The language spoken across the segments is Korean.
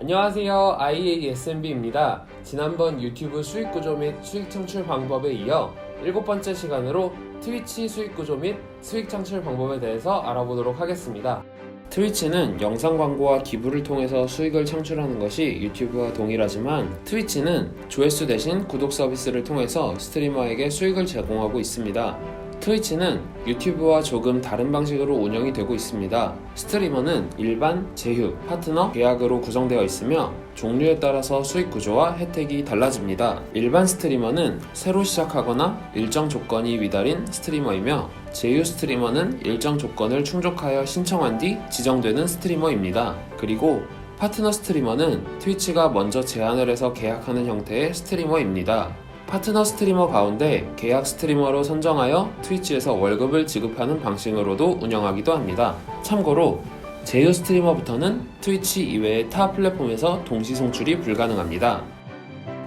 안녕하세요. IASMB입니다. 지난번 유튜브 수익 구조 및 수익 창출 방법에 이어 일곱 번째 시간으로 트위치 수익 구조 및 수익 창출 방법에 대해서 알아보도록 하겠습니다. 트위치는 영상 광고와 기부를 통해서 수익을 창출하는 것이 유튜브와 동일하지만 트위치는 조회수 대신 구독 서비스를 통해서 스트리머에게 수익을 제공하고 있습니다. 트위치는 유튜브와 조금 다른 방식으로 운영이 되고 있습니다. 스트리머는 일반, 제휴, 파트너, 계약으로 구성되어 있으며 종류에 따라서 수익 구조와 혜택이 달라집니다. 일반 스트리머는 새로 시작하거나 일정 조건이 위달인 스트리머이며 제휴 스트리머는 일정 조건을 충족하여 신청한 뒤 지정되는 스트리머입니다. 그리고 파트너 스트리머는 트위치가 먼저 제안을 해서 계약하는 형태의 스트리머입니다. 파트너 스트리머 가운데 계약 스트리머로 선정하여 트위치에서 월급을 지급하는 방식으로도 운영하기도 합니다. 참고로 제휴 스트리머부터는 트위치 이외의 타 플랫폼에서 동시 송출이 불가능합니다.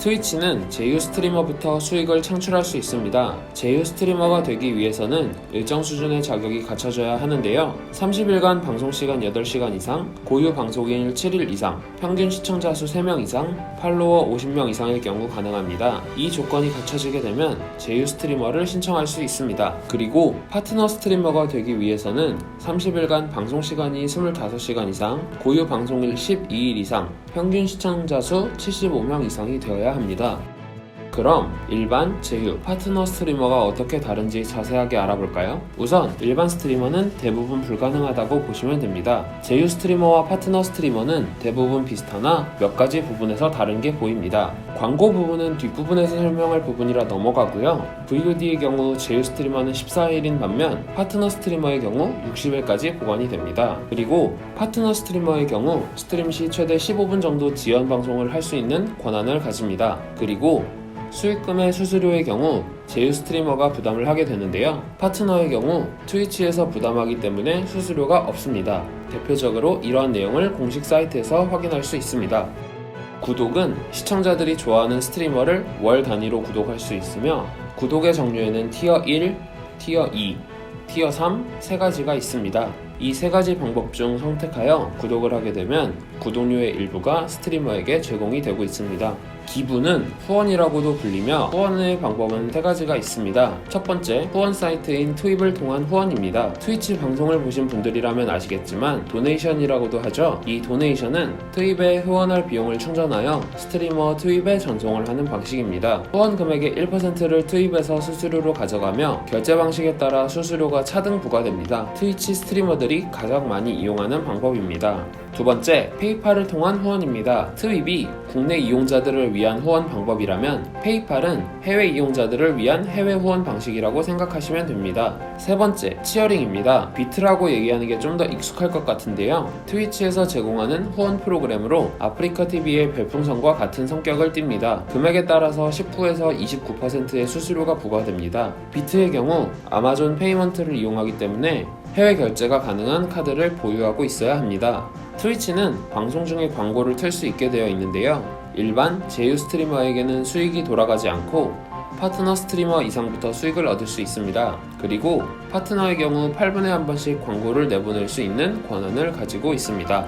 트위치는 제휴 스트리머부터 수익을 창출할 수 있습니다. 제휴 스트리머가 되기 위해서는 일정 수준의 자격이 갖춰져야 하는데요. 30일간 방송시간 8시간 이상, 고유 방송일 7일 이상, 평균 시청자 수 3명 이상, 팔로워 50명 이상일 경우 가능합니다. 이 조건이 갖춰지게 되면 제휴 스트리머를 신청할 수 있습니다. 그리고 파트너 스트리머가 되기 위해서는 30일간 방송시간이 25시간 이상, 고유 방송일 12일 이상, 평균 시청자 수 75명 이상이 되어야 합니다. 그럼 일반, 제휴, 파트너 스트리머가 어떻게 다른지 자세하게 알아볼까요? 우선 일반 스트리머는 대부분 불가능하다고 보시면 됩니다. 제휴 스트리머와 파트너 스트리머는 대부분 비슷하나 몇 가지 부분에서 다른 게 보입니다. 광고 부분은 뒷부분에서 설명할 부분이라 넘어가고요. VOD의 경우 제휴 스트리머는 14일인 반면 파트너 스트리머의 경우 60일까지 보관이 됩니다. 그리고 파트너 스트리머의 경우 스트림 시 최대 15분 정도 지연 방송을 할 수 있는 권한을 가집니다. 그리고 수익금의 수수료의 경우 제휴 스트리머가 부담을 하게 되는데요. 파트너의 경우 트위치에서 부담하기 때문에 수수료가 없습니다. 대표적으로 이러한 내용을 공식 사이트에서 확인할 수 있습니다. 구독은 시청자들이 좋아하는 스트리머를 월 단위로 구독할 수 있으며 구독의 종류에는 티어 1, 티어 2, 티어 3 세 가지가 있습니다. 이 세 가지 방법 중 선택하여 구독을 하게 되면 구독료의 일부가 스트리머에게 제공이 되고 있습니다. 기부는 후원이라고도 불리며 후원의 방법은 세 가지가 있습니다. 첫 번째, 후원 사이트인 트윕을 통한 후원입니다. 트위치 방송을 보신 분들이라면 아시겠지만 도네이션이라고도 하죠. 이 도네이션은 트윕에 후원할 비용을 충전하여 스트리머 트윕에 전송을 하는 방식입니다. 후원 금액의 1%를 트윕에서 수수료로 가져가며 결제 방식에 따라 수수료가 차등 부과됩니다. 트위치 스트리머들이 가장 많이 이용하는 방법입니다. 두 번째, 페이팔을 통한 후원입니다. 트윕이 국내 이용자들을 위한 후원 방법이라면 페이팔은 해외 이용자들을 위한 해외 후원 방식이라고 생각하시면 됩니다. 세 번째, 치어링입니다. 비트라고 얘기하는 게 좀 더 익숙할 것 같은데요. 트위치에서 제공하는 후원 프로그램으로 아프리카 TV의 별풍선과 같은 성격을 띱니다. 금액에 따라서 19에서 29%의 수수료가 부과됩니다. 비트의 경우 아마존 페이먼트를 이용하기 때문에 해외 결제가 가능한 카드를 보유하고 있어야 합니다. 트위치는 방송 중에 광고를 틀 수 있게 되어 있는데요. 일반 제휴 스트리머에게는 수익이 돌아가지 않고 파트너 스트리머 이상부터 수익을 얻을 수 있습니다. 그리고 파트너의 경우 8분에 한 번씩 광고를 내보낼 수 있는 권한을 가지고 있습니다.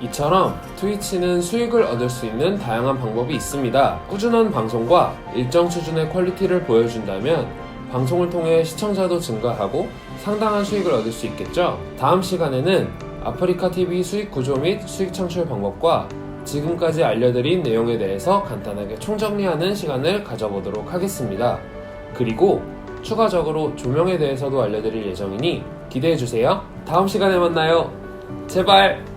이처럼 트위치는 수익을 얻을 수 있는 다양한 방법이 있습니다. 꾸준한 방송과 일정 수준의 퀄리티를 보여준다면 방송을 통해 시청자도 증가하고 상당한 수익을 얻을 수 있겠죠? 다음 시간에는 아프리카 TV 수익 구조 및 수익 창출 방법과 지금까지 알려드린 내용에 대해서 간단하게 총정리하는 시간을 가져보도록 하겠습니다. 그리고 추가적으로 조명에 대해서도 알려드릴 예정이니 기대해주세요. 다음 시간에 만나요. 제발!